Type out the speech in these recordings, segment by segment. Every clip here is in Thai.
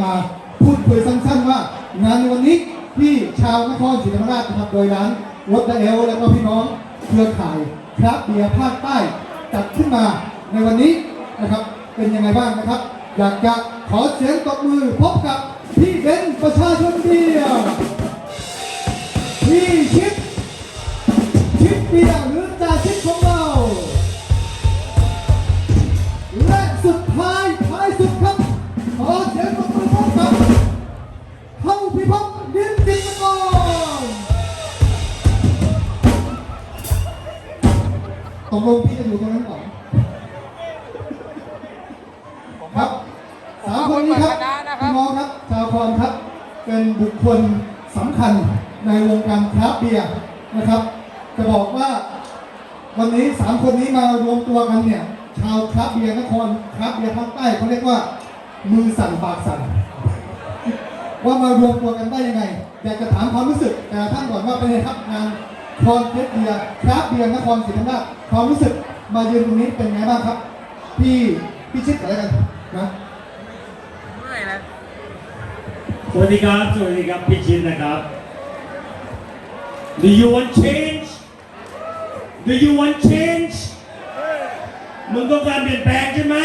มาพูดคุยสั้นๆว่า งานในวันนี้ที่ชาวนครศรีธรรมราชนะครับโดยร้านรถเอลและก็พี่น้องเครือข่ายครับเบียร์ภาคใต้จัดขึ้นมาในวันนี้นะครับเป็นยังไงบ้างนะครับ อยากจะขอเสียงตบมือพบกับพี่เบนประชาชนเบียร์พี่ชิดชิปเบียร์หรือจ่าชิปของเราและสุดท้าย ดินดินกรตกลงพี่จะอยู่ตรงนั้นก่อนครับสามคนนี้ครับพี่น้องครับชาวคอนครับ เป็นบุคคลสำคัญในวงการคราฟต์เบียร์นะครับ จะบอกว่าวันนี้สามคนนี้มารวมตัวกันเนี่ย ชาวคราฟต์เบียร์นครคราฟต์เบียร์ภาคใต้เขาเรียกว่ามือสั่นปากสั่น ว่ามารวมตัวกันได้ยังไง อยากจะถามความรู้สึกแต่ท่านก่อนว่าเป็นไงครับงานคอนเทสเบียร์คราฟต์เบียร์นครศรีธรรมราชความรู้สึกมายืนตรงนี้เป็นไงบ้างครับ พี่พี่ชิดอะไรกันนะเมื่อยแล้วสวัสดีครับสวัสดีครับพี่ชินนะครับ Do you want change Do you want change มึงต้องการเปลี่ยนแปลงใช่ไหม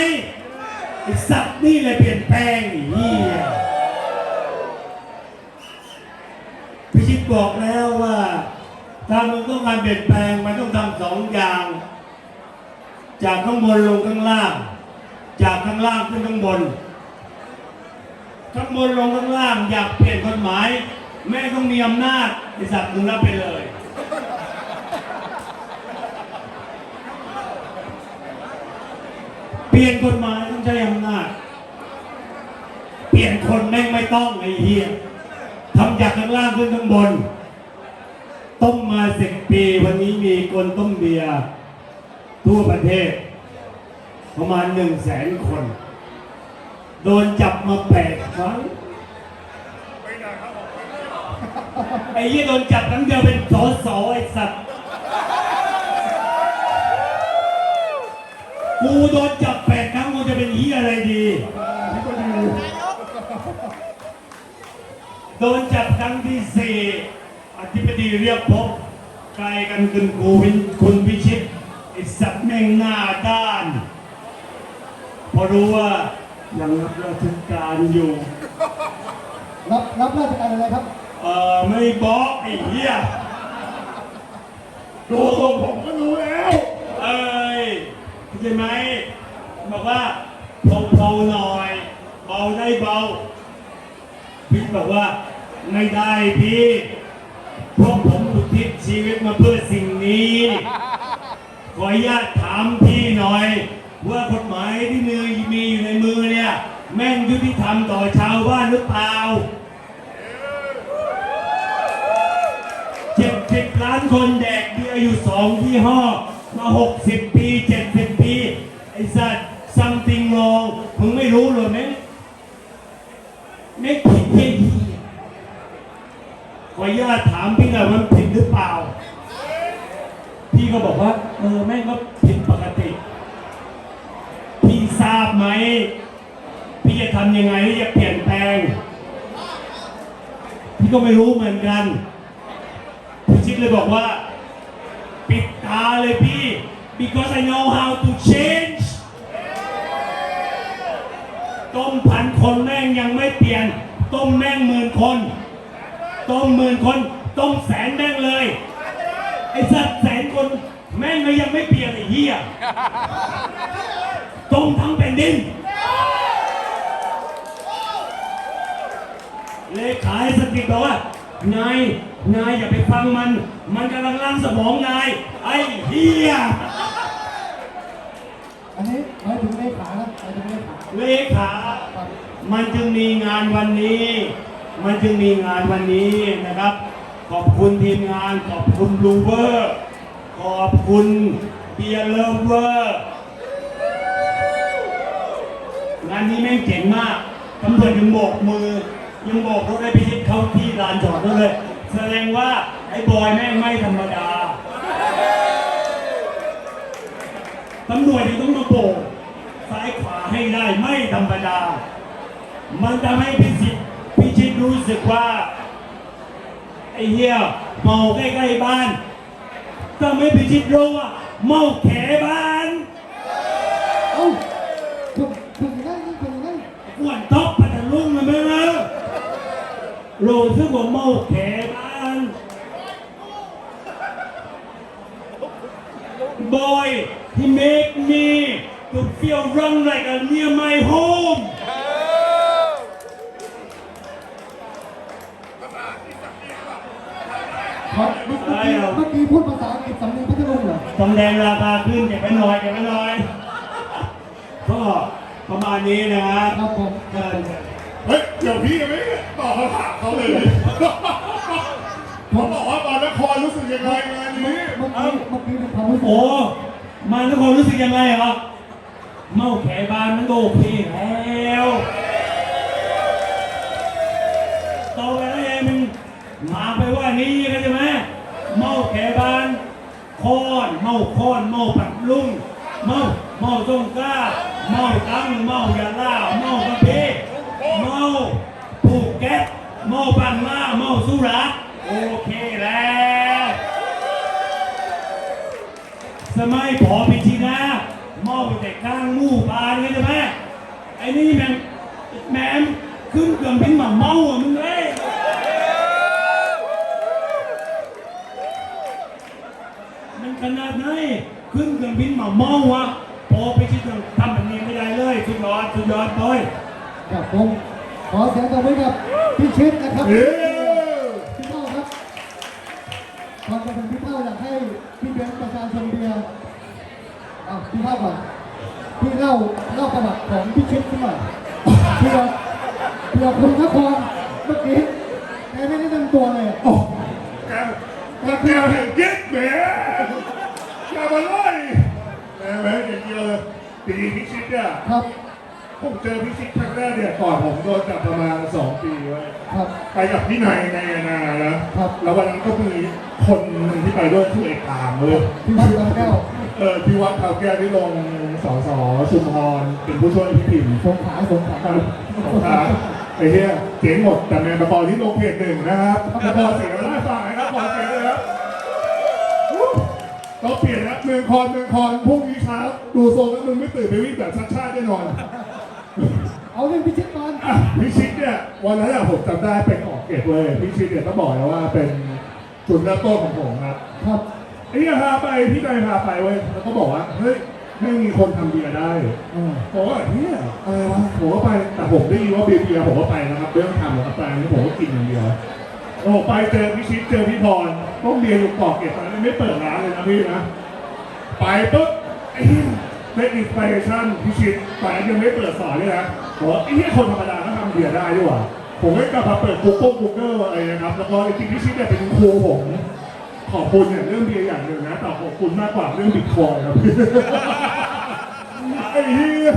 ไอ้สัตว์นี่เลยเปลี่ยนแปลงไอ้เหี้ยพี่ ชิดบอกแล้วว่าถ้ามึงต้องการเปลี่ยนแปลงมันต้องทำสองอย่าง จากข้างบนลงข้างล่าง จากข้างล่างขึ้นข้างบน ข้างบนลงข้างล่างอยากเปลี่ยนกฎหมาย แม่ต้องมีอำนาจไอสัตว์มึงรับไปเลยเปลี่ยนกฎหมายต้องใช้อำนาจ เปลี่ยนคนแม่งไม่ต้องไอ้เหี้ย ทำจากข้างล่างขึ้นข้างบน ต้มมาสิบปีวันนี้มีคนต้มเบียร์ทั่วประเทศ ประมาณหนึ่งแสนคน โดนจับมาแปดครั้งไอ้ยี่โดนจับครั้งเดียวเป็นสอสอไอ้สัตว์กูโดนจับแปดครั้งกูจะเป็นยี่อะไรดี โดนจับครั้งที่สี่อธิบดีเรียกพบไกลกันคุณกูวินคุณวิชิตไอ้สัตว์แม่งหน้าด้าน พอรู้ว่ายังรับราชการอยู่ รับรับราชการอะไรครับ เออไม่บอกไอ้เหี้ยดูทรงผมก็รู้แล้ว เอ้ยเข้าใจไหมบอกว่าเบาๆหน่อย เบาได้เบาพี่ บอกว่าไม่ได้พี่พวกผมอุทิศชีวิตมาเพื่อสิ่งนี้ ขออนุญาตถามพี่หน่อย ว่ากฎหมายที่มือมีอยู่ในมือเนี่ย แม่งยุติธรรมต่อชาวบ้านหรือเปล่าเจ็ดสิบล้านคนแดกเบียร์อยู่สองยี่ห้อมาหกสิบปีเจ็ดสิบปี ไอ้สัตว์ something wrong มึงไม่รู้เลยไหมไม่ผิดที่ข ออนุญาตถามพี่หน่อยมันผิดหรือเปล่า พี่ก็บอกว่า เออแม่งก็ผิดปกติ พี่ทราบไหม พี่จะทำยังไงที่จะเปลี่ยนแปลง พี่ก็ไม่รู้เหมือนกันพี่ชิดเลยบอกว่า ปิดตาเลยพี่ because I know how to change ต้มพันคนแม่งยังไม่เปลี่ยน ต้มแม่งหมื่นคน ต้มหมื่นคนต้มแสนแม่งเลย ไอ้สัตว์แสนคนแม่งก็ยังไม่เปลี่ยนไอ้เหี้ยต้มทั้งแผ่นดิน เลขาให้สติบอกว่านายนายอย่าไปฟังมัน มันกำลังล้างสมองนาย ไอ้เหี้ยอันนี้หมายถึงเลขานะหมายถึงเลขาเลขา มันจึงมีงานวันนี้ มันจึงมีงานวันนี้นะครับ ขอบคุณทีมงาน ขอบคุณบลูเวอร์ ขอบคุณเบียร์เลเวอร์งานนี้แม่งเจ๋งมากตำรวจยังโบกมือ ยังโบกรถให้ไปทิศเขาที่ลานจอดนั่นเลย แสดงว่าไอ้บอยแม่งไม่ธรรมดาตำรวจยังต้องมาโบกซ้ายขวาให้ได้ไม่ธรรมดา มันทำให้พิชิต พิชิตรู้สึกว่า ไอ้เหี้ยเมาใกล้ๆบ้านทำให้พิชิตรู้ว่าเมาแขบ้านเอ้าคุณคุณยังไงคุณยังไงกวนท็อปพัทลุงนะมึงเออรู้สึกว่าเมาแขบ้าน Boy, he make me to feel run like a near my home. ครับ เมื่อกี้เมื่อกี้พูดภาษาอังกฤษสำเนียงพัทลุงเหรอทองแดงราคาขึ้นเก็บไว้หน่อยเก็บไว้หน่อยก็ประมาณนี้นะครับครับผมก็เฮ้ยเดี๋ยวพี่ยังไม่ตอบคำถามเขาเลยเขาบอกว่าตอนนครรู้สึกยังไงงานนี้เมื่อกี้เมื่อกี้เป็นความรู้สึกโอ้มันทุกคนรู้สึกยังไงเหรอเมาแขบานมันก็โอเคแล้วต่อไปแล้วเองมันมาไปว่านี้กันใช่ไหมเมาแขบานค เมาคอนเมาปัดลุงเมาเมาจงกล้า เมาตังเมายาล่าเมากระเพเมาผูกแก๊สเมาปังมาเมาสุราโอเคแล้วสมัยพอพิธีนะเมาแต่ข้างมู่บ้านกันใช่ไหมไอ้นี่แม่งแม่งขึ้นเครื่องบินมาเมาอะมึงเอ้ยมัน ขนาดไหนขึ้นเครื่องบินมาเมาอะพอพิธีทำแบบนี้ไม่ได้เลยสุดยอดสุดยอดเลยครับผมขอเสียงตบมือกับพี่ชิดนะครับเอ้ยพี่เท่าครับก่อนจะเป็นพี่เท่าอยากให้พี่เบนซ์ประชาชนเบียร์เอาพี่เท่าก่อนพี่เล่าเล่าประวัติของพี่ชิดขึ้นหน่อยเพื่อเพื่อคุณนครเมื่อกี้แกไม่ได้ตั้งตัวเลยอะโอ้แกแกแกเห็นเย็ดแหมแกมาไล่แหมแหมอย่างเดียวเลยปีพิชิตเนี่ยครับผมเจอพิชิตครั้งแรกเนี่ยก่อนผมโดนจับประมาณสองปีไว้ครับไปกับพี่นายในนานะครับแล้ววันนั้นก็มีคนหนึ่งที่ไปด้วยชื่อเอกตามเลย พี่ชิดบางแก้วเออที่วัดเขาแก้วที่ลงสสชุมพรเป็นผู้ช่วยพี่ผิมสงขลาสงขลาครับสงขลาไอ้เหี้ยเจ๋งหมดแต่แมนประกอบที่ลงเพจหนึ่งนะครับแล้วพอเสียง ก็เปลี่ยนนะเมืองคอนเมืองคอนพรุ่งนี้เช้าดูทรงแล้วมึงไม่ตื่นไปวิ่งแบบชัดชาติแน่นอนเอาเรื่องพี่ชิดก่อนอะพิชิตเนี่ยวันนั้นอะผมจำได้เป็นออกเกตเลยพิชิตเนี่ยต้องบอกแล้วว่าเป็นจุดเริ่มต้นของผมครับครับไอ้เนี่ยพาไปพี่นายพาไปเว้ยแล้วก็บอกว่าเฮ้ยไม่มีคนทำเบียร์ได้อืมผมว่าเนี่ยอะไรวะผมก็ไปแต่ผมได้ยินว่าเบียร์เบียร์ผมก็ไปนะครับเรื่องทำหรอกครับแต่อันนี้ผมก็กินอย่างเดียว โอ้ไปเจอพี่ชิดเจอพี่พรต้องเบียร์อยู่เกเกตตอนนั้นไม่เปิดร้านเลยนะพี่นะ ไปปุ๊บไอ้เหี้ยได้อินสปิเรชั่นพี่ชิดแต่ยังไม่เปิดสอนเลยนะบอกว่าไอ้เหี้ยคนธรรมดาก็ทำเบียร์ได้ด้วยว่ะผมก็กลับมาเปิด Google Google อะไรนะครับ แล้วก็จริงๆพี่ชิดเนี่ยเป็นครูผมขอบคุณเนี่ยเรื่องเบียร์อย่างหนึ่งนะแต่ขอบคุณมากกว่าเรื่องบิตคอยครับ ไอ้เหี้ย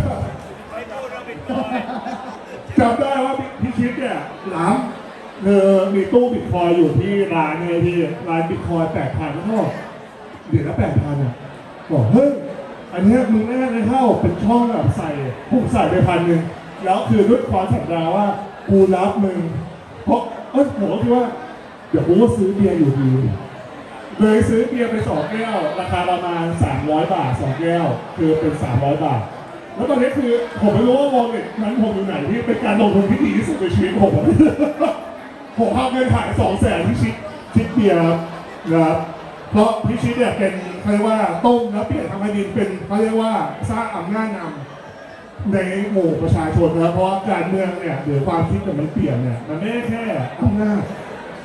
จำได้ว่าพี่ชิดเนี่ยร้าน เออมีตู้บิตคอยอยู่ที่ร้านเนี่ยพี่ร้านบิตคอยแปดพันก็เหรียญละแปดพันอะบอกเฮ้ยอันนี้มึงแน่เลยเข้าเป็นช่องแบบใส่พุ่งใส่ไปพันหนึ่งแล้วคือด้วยความสัญญาว่ากูรับมึงเพราะเอ้ยผมก็คิดว่าเดี๋ยวกูก็ซื้อเบียร์อยู่ดีเลยซื้อเบียร์ไปสองแก้วราคาประมาณ300บาทสองแก้ว คือเป็น300บาทแล้วตอนนี้คือผมไม่รู้ว่าวอลเล็ตนั้นผมอยู่ไหนที่เป็นการลงทุนที่ดีที่สุดในชีวิตผม ผมทำเงินหายสองแสนที่ชิดชิดเบียร์ครับนะครับเพราะพิชิตเนี่ยเป็นเขาเรียกว่าต้มแล้วเปลี่ยนทำให้ดินเป็นเขาเรียกว่าสร้างอำนาจนำในหมู่ประชาชนนะเพราะการเมืองเนี่ยหรือความคิดเนี่มันเปลี่ยนเนี่ยมันไม่ได้แค่อำนาจ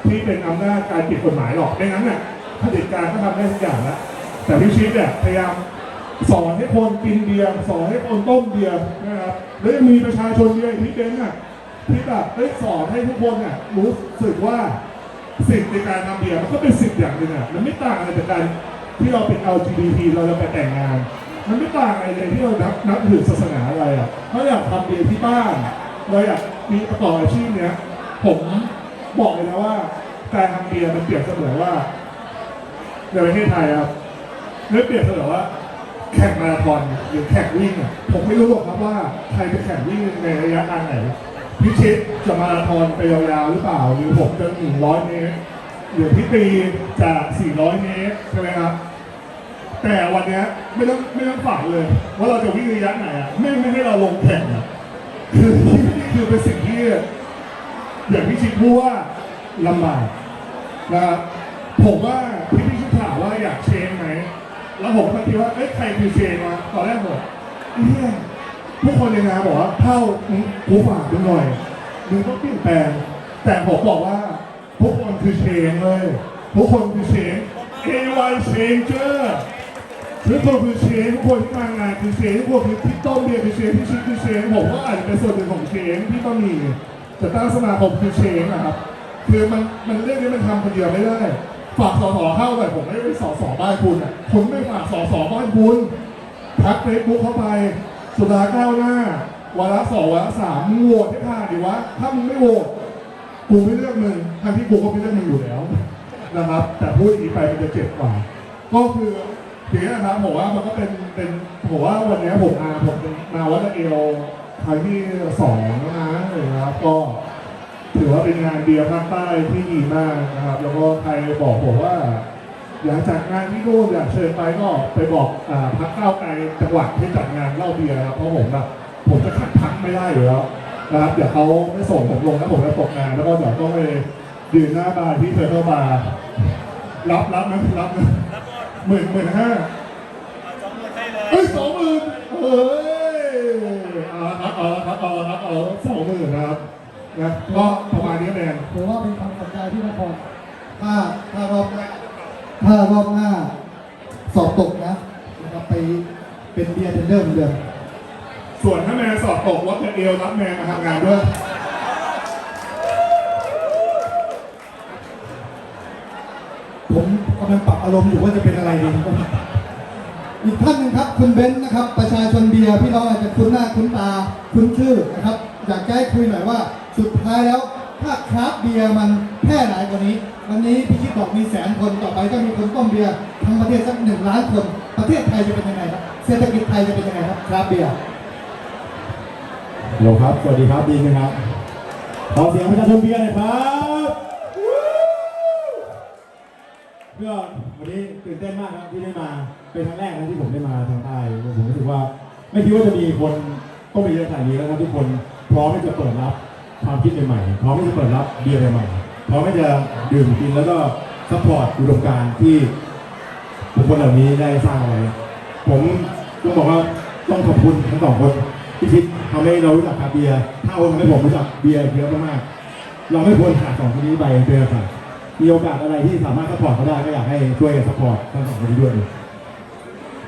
ที่เป็นอำนาจการปิดกฎหมายหรอกดังนั้นเนี่ยผด็จการก็ทำได้ทุกอย่างแล้วแต่พิชิตเนี่ยพยายามสอนให้คนกินเบียร์สอนให้คนต้มเบียร์นะครับแล้วยังมีประชาชนเยอะที่เป็นน่ะ ที่แบบได้สอนให้ทุกคนเนี่ยรู้สึกว่าสิทธิ์ในการทำเบียร์มันก็เป็นสิทธิ์อย่างหนึ่งอะมันไม่ต่างอะไรจากการที่เราเป็น LGBT เราจะไปแต่งงาน มันไม่ต่างอะไรเลยที่เรานับนับถือศาสนาอะไรอะถ้าอยากทำเบียร์ที่บ้านเราอยากมีประกอบอาชีพเนี้ยผมบอกเลยนะว่าการทำเบียร์มันเปรียบเสมือนว่าในประเทศไทยครับไม่เปรียบเสมือนว่า แข่งมาราธอนหรือแข่งวิ่งอะผมไม่รู้หรอกครับว่าใครไปแข่งวิ่งในระยะทางไหน พิชิตจะมาราธอนไปยาวๆหรือเปล่า หรือผมจะหนึ่งร้อยเมตรหรือพี่ตีจะสี่ร้อยเมตรใช่ไหมครับ แต่วันนี้ไม่ต้องไม่ต้องฝันเลย ว่าเราจะวิ่งระยะไหนอะไม่ไม่ให้เราลงแข่งอะคือคือเป็นสิ่งที่อย่างที่ชิดพูดว่าลำบากนะครับผมว่าพี่พี่ชิดถามว่าอยากเชนไหมแล้วผมก็คิดว่าเอ้ยใครคือเชนวะตอนแรกผมเอ้ย ทุกคนในงานบอกว่าเท่ากูฝากมึงหน่อยมึงต้องเปลี่ยนแปลง แต่ผมบอกว่า ทุกคนคือเชนเลยทุกคนคือเชน AY Changer ทุกคนคือเชนทุกคนที่มางานคือเชนทุกคนคือพี่ต้มเบียร์คือเชนพี่ชิดคือเชนผมก็อาจจะเป็นส่วนหนึ่งของเชนที่ต้องมีแต่ตั้งสมาคมคือเชนนะครับคือมันมันเรื่องนี้มันทำคนเดียวไม่ได้ฝากสสเข้าแต่ผมไม่ได้เป็นสสบ้านคุณคุณไม่ฝากสสบ้านคุณทักเฟซบุ๊กเข้าไป สุดาก้าวหน้าวาระสองวาระสามมึงโหวตให้ผ่านดิวะ ถ้ามึงไม่โหวตกูไม่เลือกมึงทั้งที่กูก็ไม่เลือกมึงอยู่แล้วนะครับ แต่พูดอย่างนี้ไปมันจะเจ็บกว่า ก็คือทีนี้นะครับผมว่ามันก็เป็นเป็นผมว่าวันนี้ผมมาผมเป็นมาวัดเอลครั้งที่สองนะนะครับก็ถือว่าเป็นงานเบียร์ภาคใต้ที่ดีมากนะครับ แล้วก็ใครบอกผมว่า อยากจัดงานที่นู่นอยากเชิญไปก็ไปบอกอ่าพักเก้าวไกลจังหวัดที่จัดงานเล่าเบียร์ครับเพราะผมแบบผมจะขัดพักไม่ได้อยู่แล้วนะครับเดี๋ยวเขาไม่ส่งผมลงแล้วผมจะตกงานแล้วก็เดี๋ยวต้องไปยืนหน้าบาร์ที่เธอเข้ามารับรับนะรับนะหมื่นหมื่นห้าสองหมื่นให้เลยเฮ้ยสองหมื่นเฮ้ยเอาละครับเอาละครับเอาละครับเอาสองหมื่นนะครับนะก็ประมาณนี้แมนถือว่าเป็นความสนใจที่นครถ้าถ้ารอบหน้า ถ้ารอบหน้าสอบตกนะนะครับไปเป็นเบียร์เทนเดอร์เหมือนเดิมส่วนถ้าแมนสอบตกวัดเอลรับแมนมาทำงานด้วยผมกำลังปรับอารมณ์อยู่ว่าจะเป็นอะไรดี อีกท่านหนึงครับ คุณเบนซ์นะครับ ประชาชนเบียร์พี่น้องอาจจะคุ้นหน้าคุ้นตา คุ้นชื่อนะครับ อยากจะให้คุยหน่อยว่า สุดท้ายแล้ว ถ้าคราฟต์เบียร์มันแพร่หลายกว่านี้ วันนี้พี่คิดบอกมีแสนคนต่อไปก็มีคนต้มเบียร์ทั้งประเทศสักหนึ่งล้านคน ประเทศไทยจะเป็นยังไงครับเศรษฐกิจไทยจะเป็นยังไงครับคราฟต์เบียร์โหลครับ สวัสดีครับดีไหมครับขอเสียงประชาชนเบียร์หน่อยครับเพื่อวันนี้ตื่นเต้นมากครับที่ได้มาเป็นครั้งแรกนะที่ผมได้มาทางใต้ผมรู้สึกว่า ไม่คิดว่าจะมีคนต้องไปเยอะขนาดนี้แล้วครับทุกคนพร้อมที่จะเปิดรับความคิดใหม่ๆพร้อมที่จะเปิดรับเบียร์ใหม่ๆ พร้อมที่จะดื่มกินแล้วก็ซัพพอร์ตอุดมการณ์ที่บุคคลเหล่านี้ได้สร้างเอาไว้ผมต้องบอกว่าต้องขอบคุณทั้งสองคนที่คิดทำให้เรารู้จักคาเบียร์ถ้าคนทำให้ผมรู้จักเบียร์เยอะมากๆเราไม่ควรขาดสองคนนี้ไปเจอค่ะมีโอกาสอะไรที่สามารถซัพพอร์ตเขาได้ก็อยากให้ช่วยกันซัพพอร์ตทั้งสองคนนี้ด้วย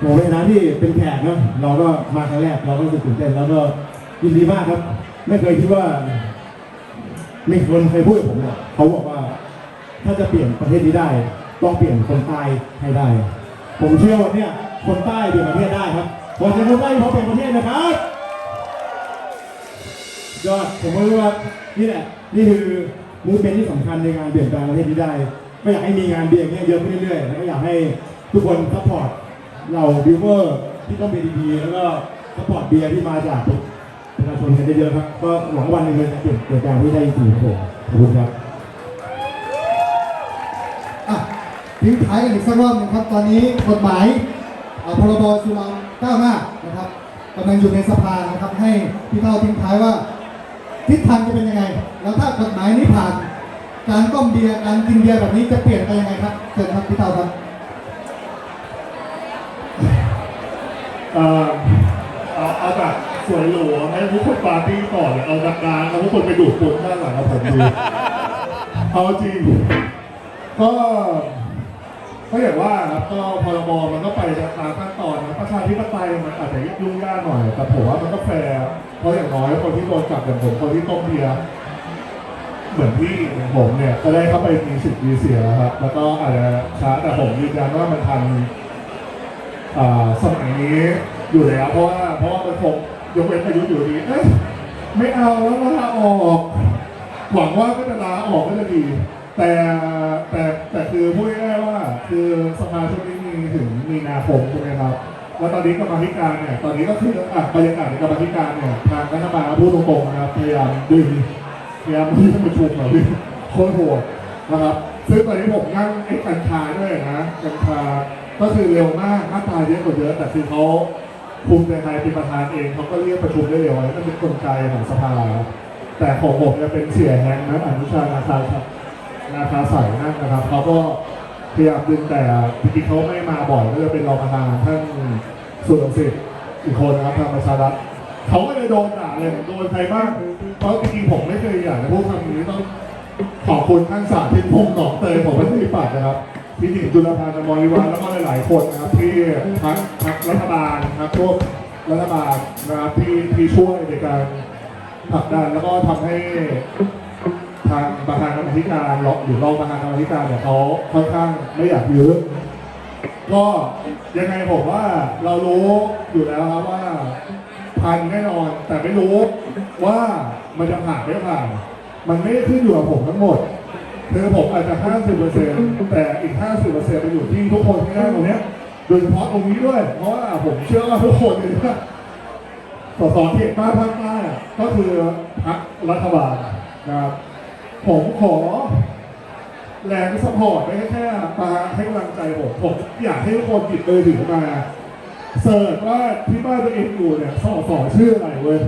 ผมในฐานะที่เป็นแขกเนอะเราก็มาครั้งแรกเราก็รู้สึกตื่นเต้นแล้วก็ยินดีมากครับ ไม่เคยคิดว่า มีคนเคยพูดกับผมเนี่ยเขาบอกว่า ถ้าจะเปลี่ยนประเทศนี้ได้ ต้องเปลี่ยนคนใต้ให้ได้ ผมเชื่อว่าเนี่ยคนใต้เปลี่ยนประเทศได้ครับขอเสียงคนใต้เขาเปลี่ยนประเทศนะครับยอดผมรู้ว่านี่แหละนี่คือมูฟเมนที่สำคัญในการเปลี่ยนแปลงประเทศนี้ได้ก็อยากให้มีงานเบียร์อย่างเงี้ยเยอะขึ้นเรื่อยๆแล้วก็อยากให้ทุกคนซัพพอร์ตเราบิวเวอร์ที่ต้องเป็นดีๆแล้วก็ซัพพอร์ตเบียร์ที่มาจาก ประชาชนกันเยอะๆครับ ก็หวังวันหนึ่งเลยจะเปลี่ยนเปลี่ยนแปลงที่ได้จริงๆครับผมขอบคุณครับอะทิ้งท้ายกันอีกสักรอบหนึงครับ ตอนนี้กฎหมายอ่าพรบสุราก้าวหน้านะครับกำลังอยู่ในสภานะครับ ให้พี่เท่าทิ้งท้ายว่า ทิศทางจะเป็นยังไง แล้วถ้ากฎหมายนี้ผ่าน การต้มเบียร์การกินเบียร์แบบนี้จะเปลี่ยนไปยังไงครับเชิญครับพี่เท่าครับ เอ่อเอาเอาแบบสวยหรูให้ทุกคน ปาร์ตี้ก่อนเอาดักดานเอาทุกคนไปดูดฝุ่นด้านหลังกับผมดีเอาจริงก็ก็อย่างว่าครับก็พรบมันก็ไปตามขั้นตอนนะประชาธิปไตยมันอาจจะยุ่งยากหน่อย แต่ผมว่ามันก็แฟร์เพราะอย่างน้อยคนที่โดนจับอย่างผมคนที่ต้มเบียร์เหมือนพี่อย่างผมเนี่ยก็ได้เข้าไปมีสิทธิ์มีเสียครับ แล้วก็อาจจะช้าแต่ผมยืนยันว่ามันทันอ่าสมัยนี้อยู่แล้วเพราะว่าเพราะว่ามันคง ยกเว้นอายุอยู่ดีเอ๊ะไม่เอาแล้วลาออก หวังว่าก็จะลาออกก็จะดี แต่แต่แต่คือพูดง่ายๆว่า คือสภาชุดนี้มีถึงมีนาคมใช่ไหมครับแล้วตอนนี้กรรมธิการเนี่ยตอนนี้ก็คืออะบรรยากาศในกรรมธิการเนี่ยทางรัฐบาลพูดตรงๆนะครับพยายามดึงพยายามที่จะประชุมเหล่านี้โคตรโหดนะครับซึ่งตอนนี้ผมนั่งไอ้กัญชาด้วยนะกัญชาก็คือเร็วมากมาตาเยอะกว่าเยอะแต่คือเขา ภูมิใจไทยเป็นประธานเองเขาก็เรียกประชุมได้เร็วแล้วก็เป็นกลไกของสภา แต่ของผมจะเป็นเสียแฮงนะอนุชานาคาครับนาคาใสนั่นนะครับเขาก็พยายามดึงแต่จริงๆเขาไม่มาบ่อยก็จะเป็นรองประธานท่านสุรสิทธิ์อีกคนนะครับทางประชารัฐเขาก็เลยโดนด่าเลยโดนใครบ้างเพราะจริงๆผมไม่เคยอยากจะพูดคำนี้ต้องขอบคุณท่านสาธิตพงษ์หนองเตยของประชาธิปัตินะครับ พี่หญิงจุลพันธ์อมรวิวัฒน์แล้วก็หลายๆคนนะครับที่พักพักรัฐบาลนะครับร่วมรัฐบาลนะครับที่ที่ช่วยในการผลักดันแล้วก็ทำให้ทางประธานกรรมธิการรองหรือรองประธานกรรมธิการเนี่ยเขาค่อนข้างไม่อยากยื้อก็ยังไงผมว่าเรารู้อยู่แล้วครับว่าพันแน่นอน แต่ไม่รู้ว่ามันจะผ่านไม่ผ่านมันไม่ได้ขึ้นอยู่กับผมทั้งหมด คือผมอาจจะ 50%แต่อีก 50%ไปอยู่ที่ทุกคนที่นั่งตรงเนี้ยโดยเฉพาะตรงนี้ด้วย เพราะว่าผมเชื่อว่าทุกคนเนี่ยสสเขตบ้านภาคใต้อะก็คือพรรครัฐบาลนะครับ ผมขอแรงสปอร์ตไม่ใช่แค่มาให้กำลังใจผมผมอยากให้ทุกคนหยิบมือถือมาเสิร์ชว่าที่บ้านตัวเองอยู่เนี่ยสอสอชื่ออะไรเว้ย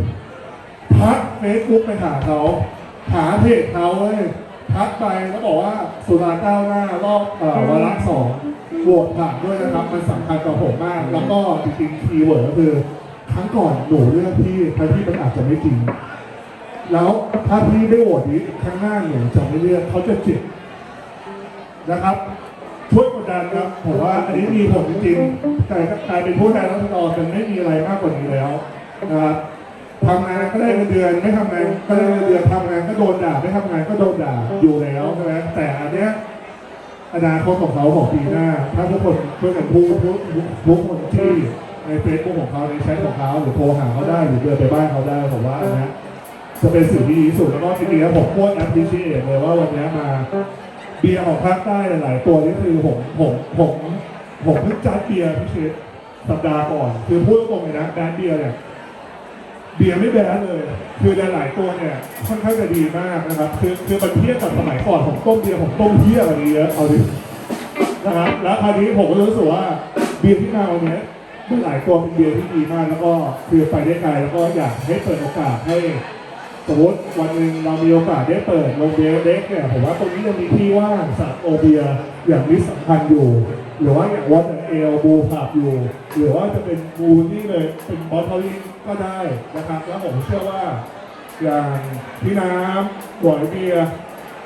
ทักเฟซบุ๊กไปหาเขา หาเพจเขาเว้ย ทักไปแล้วบอกว่าสุราก้าวหน้ารอบเอ่อวาระสองโหวตผ่านด้วยนะครับ มันสำคัญกับผมมาก แล้วก็จริงๆคีย์เวิร์ดก็คือ ครั้งก่อนหนูเลือกพี่ทั้งที่มันอาจจะไม่จริง แล้วถ้าพี่ไม่โหวตนี้ข้างหน้าหนูจะไม่เลือกเขาจะเจ็บนะครับช่วยกดดันครับผมว่าอันนี้มีผลจริงๆแต่กลายเป็นผู้แทนรัศดรมันไม่มีอะไรมากกว่านี้แล้วนะครับ ทำงานก็ได้เงินเดือนไม่ทำงานก็ได้เงินเดือนทำงานก็โดนด่าไม่ทำงานก็โดนด่าอยู่แล้วใช่ไหมแต่อันเนี้ยอนาคตของเขาของปีหน้า ถ้าทุกคนช่วยกันพูดทุกทุกคนที่ในเฟซบุ๊กของเขาในแชทของเขาหรือโทรหาเขาได้หรือเดินไปบ้านเขาได้ผมว่าอันเนี้ยจะเป็นสิ่งที่ดีที่สุดแล้วก็จริงๆแล้วผมโคตรแอปพลิเคชันเลยว่าวันนี้มาเบียร์ของภาคใต้หลายๆตัวนี่คือผมผมผมผมเพิ่งจัดเบียร์พิเศษสัปดาห์ก่อน คือพูดตรงๆเลยนะแบรนด์เบียร์เนี่ย เบียร์ไม่แบนเลย คือหลายๆตัวเนี่ยค่อนข้างจะดีมากนะครับ คือคือมันเทียบกับสมัยก่อนผมต้มเบียร์ผมต้มเทียบกว่านี้เยอะเอาดินะครับแล้วคราวนี้ผมก็รู้สึกว่าเบียร์ที่มาวันนี้หลายตัวเป็นเบียร์ที่ดีมากแล้วก็คือไปได้ไกลแล้วก็อยากให้เปิดโอกาสให้สมมติวันหนึ่งเรามีโอกาสได้เปิดโรงเบียร์เล็กเนี่ยผมว่าตรงนี้ยังมีที่ว่างสำหรับโอเบียร์อย่างมิตรสำคัญอยู่ หรือว่าอย่างวอเตอร์เอลบูผับอยู่ หรือว่าจะเป็นบูนี่เลยเป็นบอทเทอลิง ก็ได้นะครับ แล้วผมเชื่อว่าอย่างพี่น้ำบอยเบียร์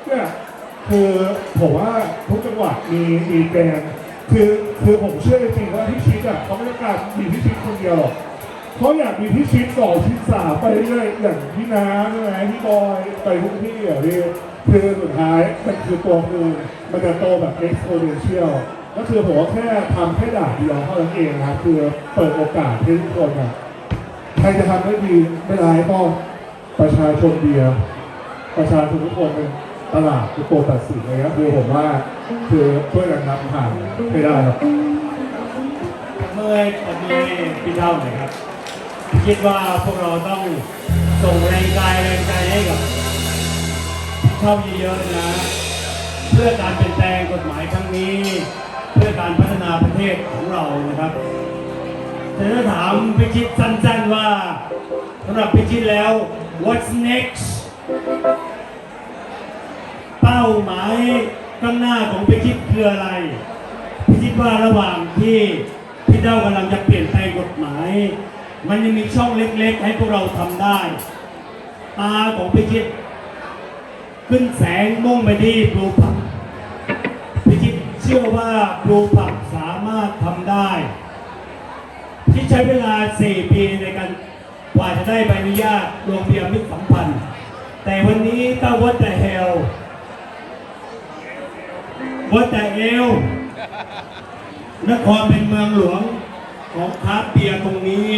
เนี่ยคือผมว่าทุกจังหวัดมีมีแบรนด์คือคือผมเชื่อจริงๆว่าพี่ชิดอะเขาไม่ได้การมีพี่ชิดคนเดียวหรอกเขาอยากมีที่ชิดสองชิดสามไปเรื่อยอย่างพี่น้ำใช่ไหมพี่บอยไปทุกที่อะพี่คือสุดท้ายมันคือตัวคือมันจะโตแบบ exponential ก็คือผมว่าแค่ทำแค่ด่าเดียวเท่านั้นเองนะคือเปิดโอกาสให้ทุกคนอะ ใครจะทำได้ดีไม่ร้ายก็ประชาชนเดียวประชาชนทุกคนเป็นตลาดคือตัวตัดสินเลยครับคือผมว่าคือช่วยกันนำผ่านให้ได้ครับเมื่อยกับเมื่อยพี่เท่าหน่อยครับ คิดว่าพวกเราต้องส่งแรงกายแรงใจให้กับพี่เท่าเยอะๆนะ เพื่อการเปลี่ยนแปลงกฎหมายครั้งนี้ เพื่อการพัฒนาประเทศของเรานะครับ แต่ถ้าถามพิชิตสั้นๆว่าสำหรับพิชิตแล้ว what's next เป้าหมายข้างหน้าของพิชิตคืออะไรพิชิตว่าระหว่างที่พี่เด้ากำลังจะเปลี่ยนแปลงกฎหมาย มันยังมีช่องเล็กๆ ให้พวกเราทำได้ ตาของพิชิตขึ้นแสงมุ่งไปที่ปลูผักพิชิตเชื่อว่าปลูผักสามารถทำได้ ที่ใช้เวลา 4 ปีในการกว่าจะได้ใบอนุญาตโรงเบียร์มิตรสัมพันธ์ แต่วันนี้ถ้าวัดแต่เฮลวัดแต่เอลนครเป็นเมืองหลวงของคราเบียตรงนี้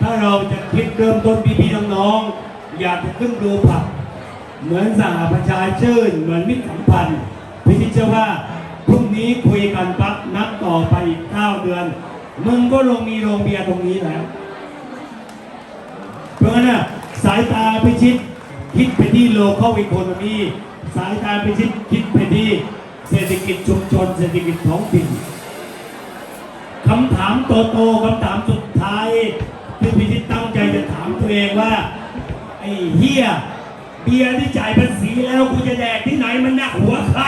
ถ้าเราจะคิดเริ่มต้นพี่ๆน้องๆอยากจะขึ้นดูผับเหมือนสหประชาชื่นเหมือนมิตรสัมพันธ์พิชิตเชื่อว่าพรุ่งนี้คุยกันปั๊บนับต่อไปอีก9เดือน มึงก็ลงมีโรงเบียร์ตรงนี้แล้ว เพราะฉะนั้นนะสายตาพิชิต คิดไปที่โลเคอลอีโคโนมีสายตาพิชิตคิดไปที่เศรษฐกิจชุมชน เศรษฐกิจท้องถิ่นคำถามโตๆคำถามสุดท้ายที่พิชิตตั้งใจจะถามตัวเองว่า ไอ้เฮียเบียร์ที่จ่ายภาษีแล้วกูจะแดกที่ไหนมันหนักหัวใคร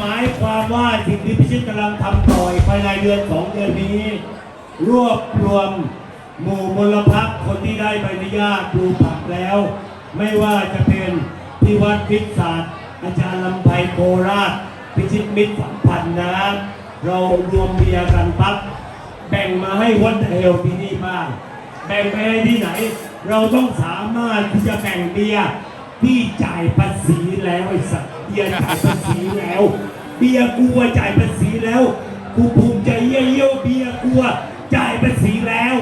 หมายความว่าสิ่งที่พิชิตกำลังทำต่อยภายในเดือนสองเดือนนี้ รวบรวมหมู่มลพักคนที่ได้ใบอนุญาตปลูกผักแล้ว ไม่ว่าจะเป็นที่วัดพิษศาสตร์ อาจารย์ลำไพโคราช พิชิตมิตรสัมพันธ์นะเรารวมเบียร์กันปั๊บแบ่งมาให้วัดเฮลที่นี่บ้างแบ่งไปให้ที่ไหน เราต้องสามารถที่จะแบ่งเบียร์ที่จ่ายภาษีแล้วไอ้สัตว์ ยจ่ายภาษีแล้ว เบียร์กูว่าจ่ายภาษีแล้ว กูภูมิใจเยี่ยวเบียร์กูว่าจ่ายภาษีแล้ว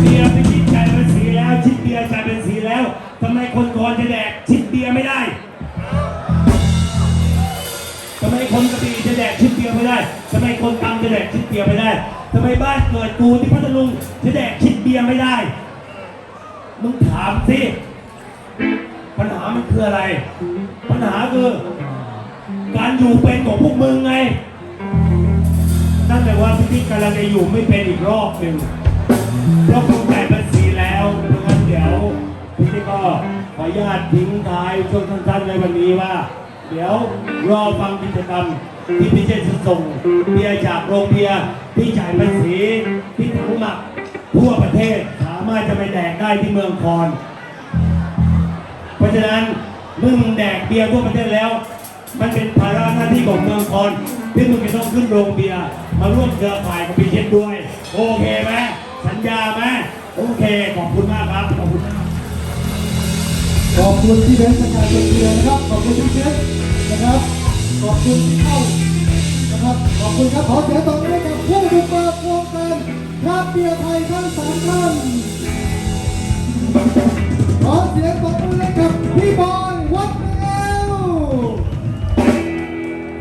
เบียร์ไปชิดจ่ายภาษีแล้ว ชิดเบียร์จ่ายภาษีแล้วทำไมคนก่อนจะแดกชิดเบียร์ไม่ได้ทำไมคนกระบี่จะแดกชิดเบียร์ไม่ได้ทำไมคนตรังจะแดกชิดเบียร์ไม่ได้ทำไมบ้านเกิดกูที่พัทลุงจะแดกชิดเบียร์ไม่ได้ มึงถามสิ ปัญหามันคืออะไร ปัญหาคือ การอยู่เป็นของพวกมึงไง นั่นแปลว่าพี่ติ๊กกำลังจะอยู่ไม่เป็นอีกรอบหนึ่งเพราะคุณจ่ายภาษีแล้วงั้นเดี๋ยวพี่ติ๊กก็ขออนุญาตทิ้งท้ายช่วงสั้นๆในวันนี้ว่า เดี๋ยวรอฟังกิจกรรมที่พี่เจจะส่งเบียจากโรงเบียที่จ่ายภาษีที่ถังหมักทั่วประเทศามารถจะไปแดกได้ที่เมืองคอนเพราะฉะนั้นเมื่อมึงแดกเบียร์ทั่วประเทศแล้ว มันเป็นภาระหน้าที่ของเมืองคอนที่มึงจะต้องขึ้นโรงเบียร์มาร่วมเครือข่ายกับพีเช็ดด้วย โอเคไหมสัญญาไหมโอเคขอบคุณมากครับขอบคุณขอบคุณที่เบนสกายเป็นเดือนนะครับขอบคุณที่เชฟนะครับขอบคุณที่เข้านะครับขอบคุณครับขอเสียงตบมือให้กับผู้บุกเบิกวงการ ครับเบียร์ไทยทั้งสามท่านขอเสียงตบมือให้กับพี่บอยวัดแก้ว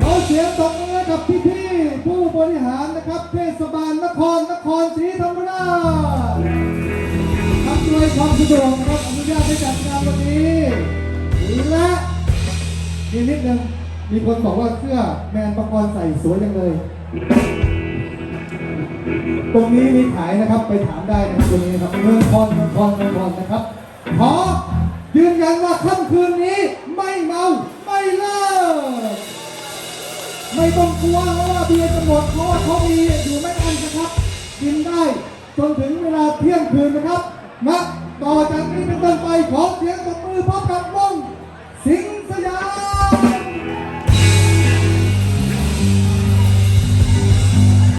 ขอเสียงตบมือให้กับพี่ๆผู้บริหารนะครับเทศบาลนครนครศรีธรรมราชทำด้วยความสะดวกครับอนุญาตให้จัดงานวันนี้และมีนิดนึงมีคนบอกว่าเสื้อแมนประกรณ์ใส่สวยจังเลย ตรงนี้มีขายนะครับไปถามได้นะครัตรงนี้นะครับเมืองคอนเมืองคอนเมืองคอนนะครับขอยืนยันว่าค่ำคืนนี้ไม่เมาไม่เลิกไม่ต้องกลัวเพราะว่าเบียร์จะหมดเพราะว่าเขามีอยู่ไม่อันนะครับกินได้จนถึงเวลาเที่ยงคืนนะครับมาต่อจากนี้เป็นต้นไปขอเสียงตบมือพร้อมกับวงสิงสยาม